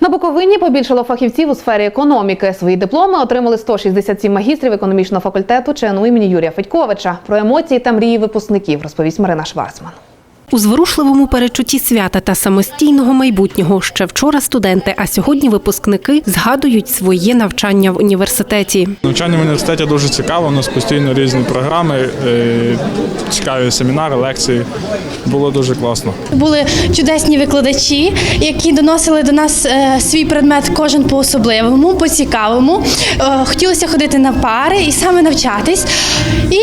На Буковині побільшало фахівців у сфері економіки. Свої дипломи отримали 167 магістрів економічного факультету ЧНУ імені Юрія Федьковича. Про емоції та мрії випускників розповість Марина Шварцман. У зворушливому перечутті свята та самостійного майбутнього ще вчора студенти, а сьогодні випускники згадують своє навчання в університеті. Навчання в університеті дуже цікаво, у нас постійно різні програми, е, цікаві семінари, лекції. Було дуже класно. Були чудесні викладачі, які доносили до нас е, свій предмет кожен по особливому, по цікавому. Е, хотілося ходити на пари і саме навчатись. І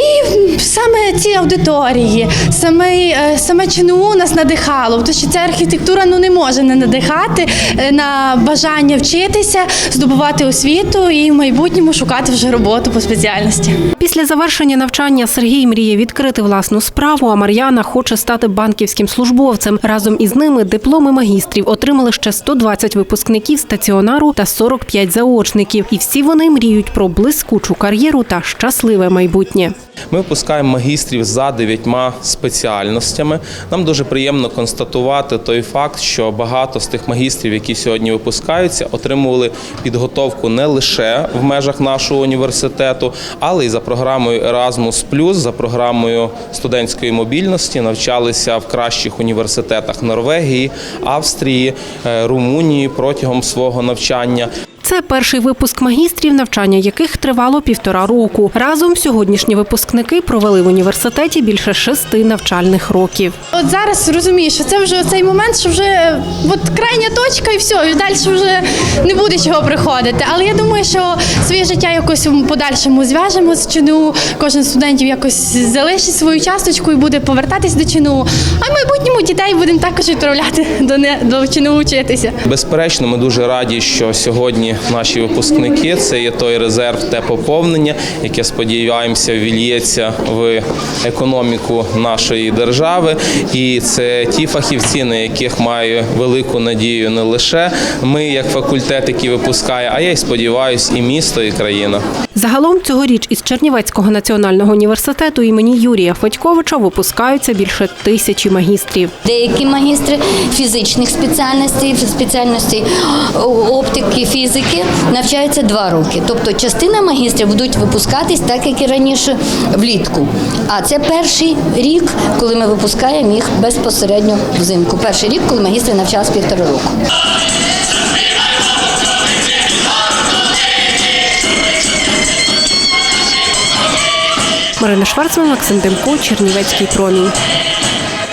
саме ці аудиторії, саме, саме ЧНУ нас надихало, тому що ця архітектура ну, не може не надихати е, на бажання вчитися, здобувати освіту і в майбутньому шукати вже роботу по спеціальності. Після завершення навчання Сергій мріє відкрити власну справу, а Мар'яна хоче стати банківським службовцем. Разом із ними дипломи магістрів отримали ще 120 випускників стаціонару та 45 заочників. І всі вони мріють про блискучу кар'єру та щасливе майбутнє. Ми випускаємо магістрів за дев'ятьма спеціальностями. Нам дуже приємно констатувати той факт, що багато з тих магістрів, які сьогодні випускаються, отримували підготовку не лише в межах нашого університету, але й за програмою Erasmus+, за програмою студентської мобільності, навчалися в кращих університетах Норвегії, Австрії, е, Румунії протягом свого навчання. Це перший випуск магістрів, навчання яких тривало півтора року. Разом сьогоднішні випускники провели в університеті більше шести навчальних років. От зараз розумію, що це вже цей момент, що вже е, от крайня точка і все, і далі вже не буде чого приходити. Але я думаю, що своє життя якось у подальшому зв'яжемо з ЧНУ. Кожен студентів якось залишить свою часточку і буде повертатись до ЧНУ. А в майбутньому дітей будемо також відправляти до не до ЧНУ вчитися. Безперечно, ми дуже раді, що сьогодні наші випускники це є той резерв, те поповнення, яке сподіваємося вільється в економіку нашої держави. І це ті фахівці, на яких маю велику надію не лише ми, як факультет, який випускає, а я й сподіваюся, і місто, і країна. Загалом цьогоріч із Чернівецького національного університету імені Юрія Федьковича випускаються більше тисячі магістрів. Деякі магістри фізичних спеціальностей, спеціальностей оптики, фізики навчаються два роки. Тобто частина магістрів будуть випускатись так, як і раніше влітку. А це перший рік, коли ми випускаємо їх безпосередньо взимку. Перший рік, коли магістри навчалися півтора року. Марина Шварцман, Максим Демко, Чернівецький промінь.